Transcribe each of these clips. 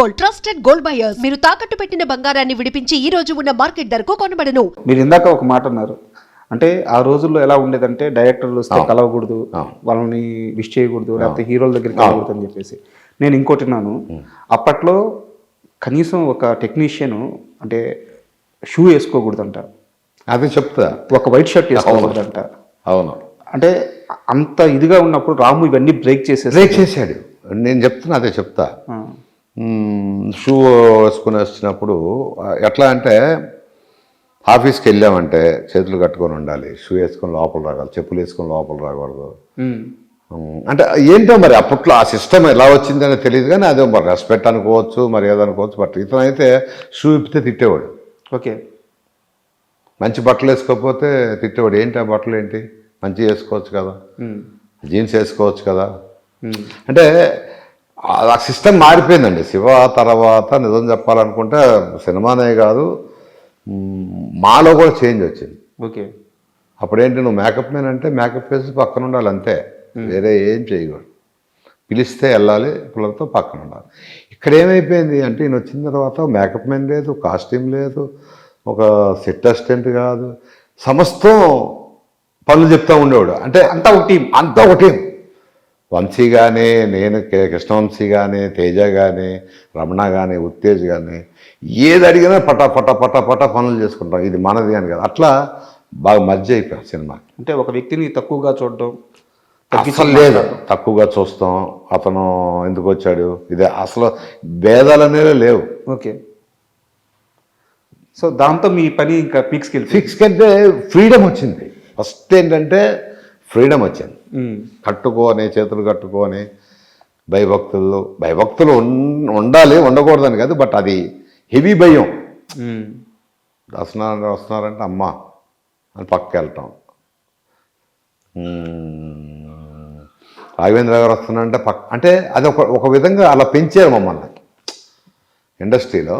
Gold trusted gold buyers మీరు తాకట్టు పెట్టిన బంగారాన్ని విడిపించి ఈ రోజు ఉన్న మార్కెట్ ధరకు కొనబడను. మీరు ఇందాక ఒక మాట అన్నారు. అంటే ఆ రోజుల్లో ఎలా ఉండేదంటే డైరెక్టర్లు వస్తే కలవకూడదు వాళ్ళని విష్ చేయకూడదు లేకపోతే హీరోల దగ్గరికి వెళ్ళకూడదు అని చెప్పేసి. నేను ఇంకోటి నాను అప్పట్లో కనీసం ఒక టెక్నీషియన్ అంటే షూ వేసుకోకూడదంట. అది చెప్తా. ఒక వైట్ షర్ట్ వేసుకోకూడదంట. అవును. అంటే అంత ఇదిగా ఉన్నప్పుడు రాము ఇవన్నీ బ్రేక్ చేసేసి బ్రేక్ చేశాడు. నేను చెప్తున్నా అదే చెప్తా. షూ వేసుకుని వచ్చినప్పుడు ఎట్లా అంటే ఆఫీస్కి వెళ్ళామంటే చేతులు కట్టుకొని ఉండాలి. షూ వేసుకొని లోపల రాగాలి చెప్పులు వేసుకొని లోపల రాకూడదు. అంటే ఏంటో మరి అప్పట్లో ఆ సిస్టమ్ ఎలా వచ్చిందని తెలియదు కానీ అదే మరి రెస్పెక్ట్ అనుకోవచ్చు మరి ఏదనుకోవచ్చు బట్ ఇతను అయితే షూ ఇప్పితే తిట్టేవాడు. ఓకే. మంచి బట్టలు వేసుకోకపోతే తిట్టేవాడు. ఏంటి ఆ బట్టలు ఏంటి? మంచి వేసుకోవచ్చు కదా. జీన్స్ వేసుకోవచ్చు కదా. అంటే ఆ సిస్టమ్ మారిపోయిందండి. శివ తర్వాత నిజం చెప్పాలనుకుంటే సినిమానే కాదు మాలో కూడా చేంజ్ వచ్చింది. ఓకే. అప్పుడేంటి నువ్వు మేకప్ మ్యాన్ అంటే మేకప్ వేసి పక్కన ఉండాలి అంతే. వేరే ఏం చేయకూడదు. పిలిస్తే వెళ్ళాలి పిల్లలతో పక్కన ఉండాలి. ఇక్కడ ఏమైపోయింది అంటే ఈయన వచ్చిన తర్వాత మేకప్ మ్యాన్ లేదు కాస్ట్యూమ్ లేదు ఒక సెట్ అసిస్టెంట్ కాదు. సమస్తం పనులు చెప్తా ఉండేవాడు. అంటే అంతా ఒక టీం అంతా ఒక టీం వంశీ కానీ నేను కృష్ణవంశీ కానీ తేజ కానీ రమణ కానీ ఉత్తేజ్ కానీ ఏది అడిగినా పటా పటా పటా పటా పనులు చేసుకుంటాం. ఇది మనది అని కదా. అట్లా బాగా మధ్య అయిపోయాం సినిమా. అంటే ఒక వ్యక్తిని తక్కువగా చూడడం అసలు లేదు. తక్కువగా చూస్తాం. అతను ఎందుకు వచ్చాడు? ఇదే అసలు భేదాలు అనేవి లేవు. ఓకే. సో దాంతో మీ పని ఇంకా పీక్స్కి వెళ్ళి ఫిక్స్ కంటే ఫ్రీడమ్ వచ్చింది. ఫస్ట్ ఏంటంటే ఫ్రీడమ్ వచ్చింది. కట్టుకొని చేతులు కట్టుకొని భయభక్తులు భయభక్తులు ఉండాలి ఉండకూడదని కాదు బట్ అది హెవీ భయం. వస్తున్నారు వస్తున్నారంటే అమ్మ అని పక్కకి వెళ్ళటం మ్మ్. రాఘవేంద్ర గారు వస్తున్నారంటే పక్క అంటే అది ఒక ఒక విధంగా అలా పెంచారు మమ్మల్ని. ఇండస్ట్రీలో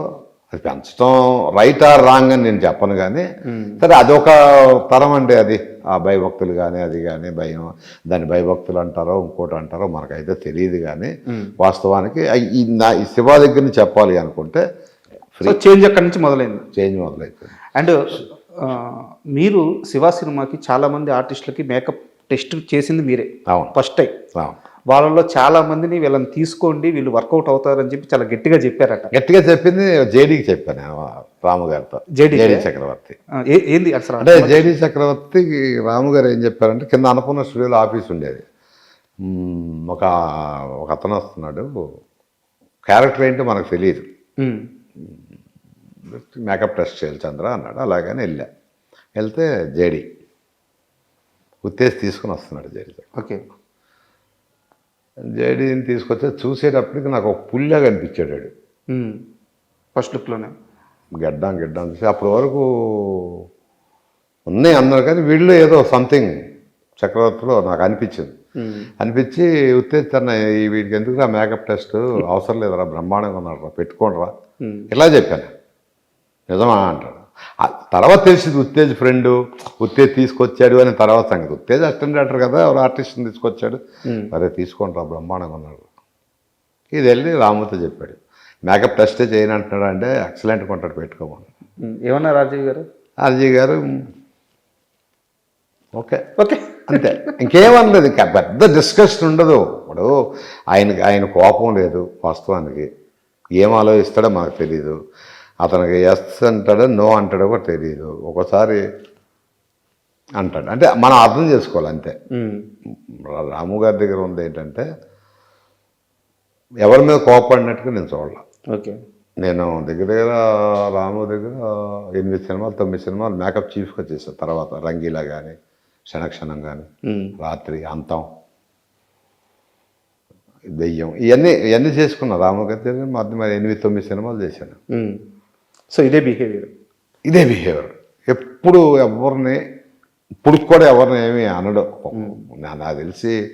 అది పెంచడం రైట్ ఆర్ రాంగ్ అని నేను చెప్పను కానీ సరే అదొక తరం అండి అది. ఆ భయభక్తులు కానీ అది కానీ భయం దాన్ని భయభక్తులు అంటారో ఇంకోటి అంటారో మనకైతే తెలియదు కానీ వాస్తవానికి ఈ నా ఈ శివ దగ్గర నుంచి చెప్పాలి అనుకుంటే చేంజ్ అక్కడి నుంచి మొదలైంది. చేంజ్ మొదలైపోయింది. అండ్ మీరు శివ సినిమాకి చాలా మంది ఆర్టిస్టులకి మేకప్ టెస్ట్ చేసింది మీరే. అవును. First time. అవును. వాళ్ళలో చాలా మందిని వీళ్ళని తీసుకోండి వీళ్ళు వర్కౌట్ అవుతారని చెప్పి చాలా గట్టిగా చెప్పారట. గట్టిగా చెప్పింది జేడీకి చెప్పాను నేను రాము గారితో. JD కి? జేడీ చక్రవర్తి ఏంది అసలు? అంటే జేడీ చక్రవర్తికి రాము గారు ఏం చెప్పారంటే కింద అన్నపూర్ణ స్టూడియోలో ఆఫీస్ ఉండేది. ఒక ఒక అతను వస్తున్నాడు. క్యారెక్టర్ ఏంటో మనకు తెలియదు మేకప్ టెస్ట్ చేయాలి చంద్ర అన్నాడు. అలాగని వెళ్ళా. వెళ్తే జేడీ ఉత్తేజ్ తీసుకుని వస్తున్నాడు జేడీ ఓకే. జేడీని తీసుకొస్తే చూసేటప్పటికి నాకు ఒక పుల్లా కనిపించాడు వాడు. ఫస్ట్ లుక్లోనే? గడ్డం గిడ్డం చూసి అప్పటి వరకు ఉన్నాయి అన్నారు కానీ వీళ్ళు ఏదో సంథింగ్ చక్రవర్తిలో నాకు అనిపించింది. అనిపించి ఉత్తేజన ఈ వీడికి ఎందుకురా మేకప్ టెస్ట్? అవసరం లేదురా బ్రహ్మాండంగా ఉన్నాడు రా పెట్టుకోండిరా. ఉమ్, ఇలా చెప్పాను. నిజమా అంటాడు. తర్వాత తెలిసింది ఉత్తేజ్ ఫ్రెండ్ ఉత్తేజ్ తీసుకొచ్చాడు అని తర్వాత సంగతి. ఉత్తేజ్ అసిస్టెంట్ డైరెక్టర్ కదా ఎవరు ఆర్టిస్ట్ని తీసుకొచ్చాడు. అరే తీసుకోండిరా బ్రహ్మాండంగా ఉన్నాడు. ఇది వెళ్ళి రాముతో చెప్పాడు. మేకప్ టెస్టే చేయను అంటున్నాడు అంటే ఎక్సలెంట్ కొంటాడు పెట్టుకోమని. ఏమన్నా రాజీవ్ గారు? అజయ్ గారు ఓకే. ఓకే. అంతే. ఇంకేమనలేదు ఇంకా పెద్ద డిస్కషన్ ఉండదు. ఇప్పుడు ఆయనకి ఆయన కోపం లేదు వాస్తవానికి. ఏం ఆలోచిస్తాడో మనకు తెలియదు అతనికి ఎస్ అంటాడో నో అంటాడో కూడా తెలియదు ఒకసారి అంటాడు. అంటే మనం అర్థం చేసుకోవాలి అంతే. రాము గారి దగ్గర ఉంది ఏంటంటే ఎవరి మీద కోపడినట్టుగా నేను చూడాలి. ఓకే. నేను దగ్గర దగ్గర రాము దగ్గర ఎనిమిది సినిమాలు తొమ్మిది సినిమాలు మేకప్ చీఫ్గా చేశాను. తర్వాత రంగీలా కానీ క్షణక్షణం కానీ రాత్రి అంతం దెయ్యం ఇవన్నీ ఇవన్నీ చేసుకున్నా. రాము గారి దగ్గర మధ్య మరి ఎనిమిది తొమ్మిది సినిమాలు చేశాను. సో ఇదే బిహేవియర్. ఇదే బిహేవియర్. ఎప్పుడు ఎవరిని ఇప్పుడు కూడా ఎవరిని ఏమీ అనడు. నాకు తెలిసి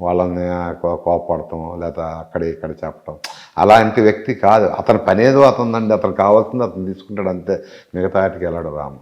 వాళ్ళని కోపడటం లేదా అక్కడ ఇక్కడ చెప్పటం. అలాంటి వ్యక్తి కాదు. అతని పనేదో అతనిదండి. అతను కావాల్సింది అతను తీసుకుంటాడు అంతే. మిగతా వాటికి వెళ్ళాడు రాము.